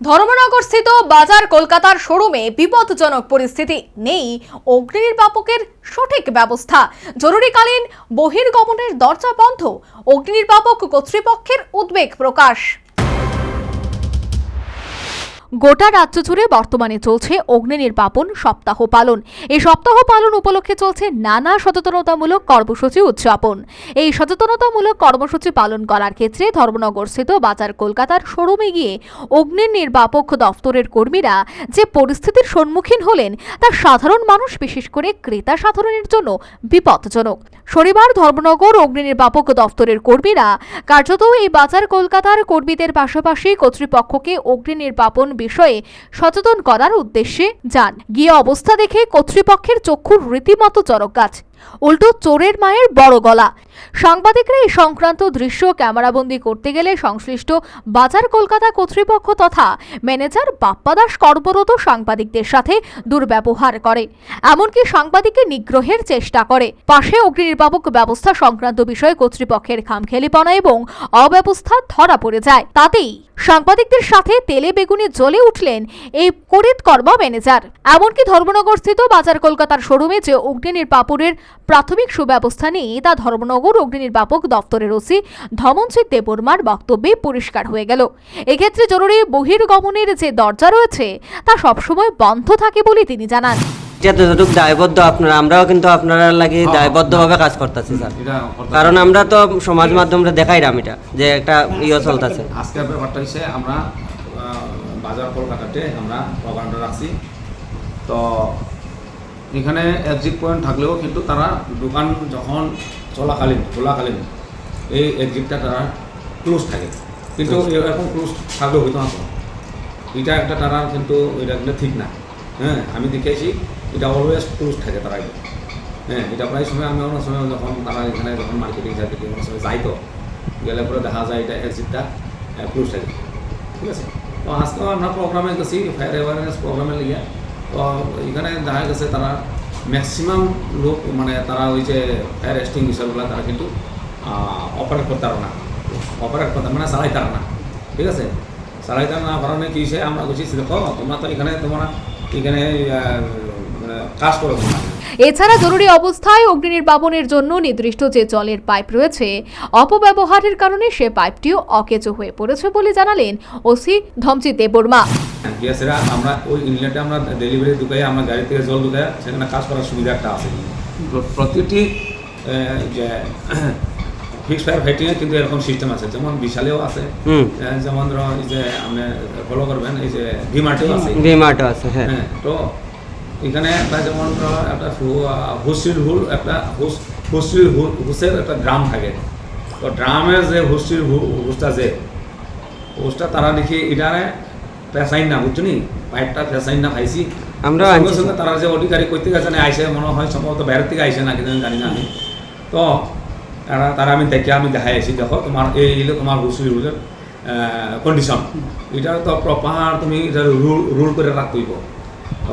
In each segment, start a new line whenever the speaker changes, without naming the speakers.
ধর্মনগর স্থিত বাজার কলকাতার শোরুমে বিপদজনক পরিস্থিতি নেই। অগ্নিনির্বাপকের সঠিক ব্যবস্থা। জরুরিকালীন বহির্গমনের দরজা বন্ধ। অগ্নিনির্বাপক কর্তৃপক্ষের উদ্বেগ প্রকাশ। গোটা রাজ্য জুড়ে বর্তমানে চলছে অগ্নি নির্বাপন সপ্তাহ পালন। এই সপ্তাহ পালন উপলক্ষে চলছে নানা সচেতনতামূলক কর্মসূচি উদযাপন। এই সচেতনতামূলক কর্মসূচি পালন করার ক্ষেত্রে ধর্মনগর স্থিত বাজার কলকাতার শোরুমে গিয়ে অগ্নি নির্বাপক দফতরের কর্মীরা যে পরিস্থিতির সম্মুখীন হলেন, তা সাধারণ মানুষ, বিশেষ করে ক্রেতা সাধারণের জন্য বিপদজনক। শনিবার ধর্মনগর অগ্নি নির্বাপক দফতরের কর্মীরা কার্যত এই বাজার কলকাতার কর্মীদের পাশাপাশি কর্তৃপক্ষকে অগ্নি নির্বাপন বিষয়ে সচেতন করার উদ্দেশ্যে যান। গিয়ে অবস্থা দেখে কর্তৃপক্ষের চক্ষুর রীতিমতো চরক গাছ উল্টো চোরের মায়ের বড় গলা। সাংবাদিকরা এই সংক্রান্ত দৃশ্য ক্যামেরাবন্দি করতে গেলে সংশ্লিষ্ট বাজার কলকাতা কর্তৃপক্ষ তথা ম্যানেজার বাপ্পা দাস কর্মরত সাংবাদিকদের সাথে দুর্ব্যবহার করে। এমনকি সাংবাদিককে নিগ্রহের চেষ্টা করে। পাশে অগ্নিনির্বাপক ব্যবস্থা সংক্রান্ত বিষয়ে কর্তৃপক্ষের খামখেয়ালিপনা এবং অব্যবস্থা ধরা পড়ে যায়। তাতেই সাংবাদিকদের সাথে তেলে বেগুনে জ্বলে উঠলেন এই করিত কর্মা ম্যানেজার। এমনকি ধর্মনগর স্থিত বাজার কলকাতার শোরুমে যে অগ্নি নির্বাপনের প্রাথমিক সুব্যবস্থা নিয়ে তা ধর্মনগর অগ্নি নির্বাপক দপ্তরের ওসি ধমনজিৎ দেববর্মার বক্তব্যে পরিষ্কার হয়ে গেল। এক্ষেত্রে জরুরি বহির্গমনের যে দরজা রয়েছে তা সবসময় বন্ধ থাকে বলে তিনি জানান।
এটা যতটুকু দায়বদ্ধ আপনারা আমরাও কিন্তু আপনারা লাগে দায়বদ্ধভাবে কাজ করতেছি স্যার। কারণ আমরা তো সমাজ মাধ্যমে দেখাইলাম এটা যে একটা ইয়ে চলতেছে।
আজকের ব্যাপারটা হচ্ছে আমরা বাজার কলকাতাতে আমরা প্রোগ্রামটা রাখছি। তো এখানে এক্সিট পয়েন্ট থাকলেও কিন্তু তারা দোকান যখন চলাকালীন খোলাকালীন এই এক্সিটটা তারা ক্লোজ থাকে। কিন্তু এরকম ক্লোজ থাকলেও হইতো না এটা একটা তারা কিন্তু এটা কিন্তু ঠিক না। হ্যাঁ আমি দেখেছি এটা অলওয়েজ ক্লোজ থাকে তারা হ্যাঁ এটা প্রায় সময় আমি অনেক সময় যখন তারা এখানে যখন মার্কেটিং থেকে অনেক সময় যাই তো গেলে পরে দেখা যায় এটা এক্সিটটা ক্লোজ থাকে। ঠিক আছে? তো আজকেও আমরা প্রোগ্রামে গেছি ফায়ার অ্যাওয়ারনেস প্রোগ্রামে লিগে। তো এখানে দেখা গেছে তারা ম্যাক্সিমাম লোক মানে তারা ওই যে ফায়ার এক্সটিংগুইশারগুলো তারা কিন্তু অপারেট করতে পারে না। অপারেট করতে মানে চালাইতে তারা না। ঠিক আছে? চালাইতে না কারণে কি হয়েছে আমরা বলছি দেখো, তোমরা তো এখানে তোমরা এখানে মানে কাজ করো। তোমরা
এছাড়া জরুরি অবস্থায় অগ্নি নির্বাপনের জন্য নির্দিষ্ট যে জলের পাইপ রয়েছে অপব্যবহারের কারণে সে পাইপটিও অকেজো হয়ে পড়েছে বলে জানালেন ওসি ধমচি দেববর্মা।
গ্যাসেরা আমরা ওই ইনলেটে আমরা ডেলিভারি ঢুকাই আমরা গাড়ি থেকে জল ঢুকাই সেখানে কাজ করার সুবিধা একটা আছে। প্রতিটি যে ফিক্স ফায়ার ফাইটিংয়ে কিন্তু এরকম সিস্টেম আছে যেমন বিশালেও আছে যেমন ধরো এই যে আপনি ফলো করবেন এই যে ভিমার্টেও আছে।
ডিমার্ট আছে হ্যাঁ।
হ্যাঁ তো এখানে একটা যেমন একটা হুসির হুল একটা হুস হুসির একটা ড্রাম থাকে। তো ড্রামের যে হুসির হু- হুসটা যে হুসটা তারা দেখি এটারে ফেসাইন না বুঝছ নি? পাইপটা ফেসাইন না খাইছি।
আমরাও
সঙ্গে সঙ্গে তারা যে অধিকারী করতে গেছে না আইসে মনে হয় সম্ভবত বাইরের থেকে আইসে না কিন্তু জানি না আমি। তো তারা তারা আমি দেখে আমি দেখাই আছি দেখো তোমার এই হলো তোমার হুসির হুলের কন্ডিশন এটা তো প্রপার তুমি এটা রুল রুল করে রাখতে হইব তো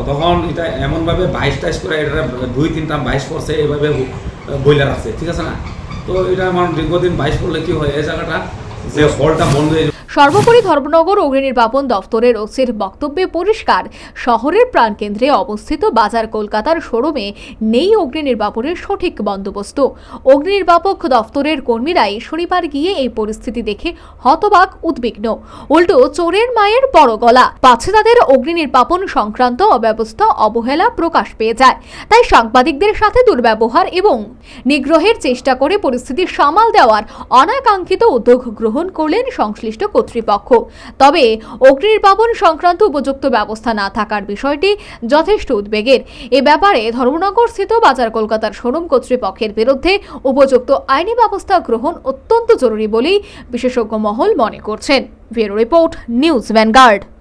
তখন এটা এমনভাবে বাইশ টাইশ করে এটা দুই তিনটা বাইশ পড়ছে, এইভাবে বইলার আছে, ঠিক আছে না? তো এটা আমার দীর্ঘদিন বাইশ পড়লে কি হয়, এই জায়গাটা যে হলটা বন্ধ হয়ে
সর্বোপরি ধর্মনগর অগ্নি নির্বাপন দফতরের ওসির বক্তব্যে পরিষ্কার, শহরের প্রাণকেন্দ্রে অবস্থিত বাজার কলকাতার শোরুমে নেই অগ্নি নির্বাপনের সঠিক বন্দোবস্ত। অগ্নি নির্বাপক দফতরের কর্মীরাই শনিবার গিয়ে এই পরিস্থিতি দেখে হতবাক উদ্বিগ্ন। উল্টো, চোরের মায়ের বড় গলা। পাছে তাদের অগ্নি নির্বাপন সংক্রান্ত অব্যবস্থা অবহেলা প্রকাশ পেয়ে যায়। তাই সাংবাদিকদের সাথে দুর্ব্যবহার এবং নিগ্রহের চেষ্টা করে পরিস্থিতি সামাল দেওয়ার অনাকাঙ্ক্ষিত উদ্যোগ গ্রহণ করলেন সংশ্লিষ্ট কর্তৃপক্ষ তবে অগ্নি নির্বাপন সংক্রান্ত উপযুক্ত ব্যবস্থা না থাকার বিষয়টি যথেষ্ট উদ্বেগের। এ ব্যাপারে ধর্মনগর স্থিত বাজার কলকাতার শোরুম কর্তৃপক্ষের বিরুদ্ধে উপযুক্ত আইনি ব্যবস্থা গ্রহণ অত্যন্ত জরুরি বলেই বিশেষজ্ঞ মহল মনে করছেন। Bureau report, news vanguard.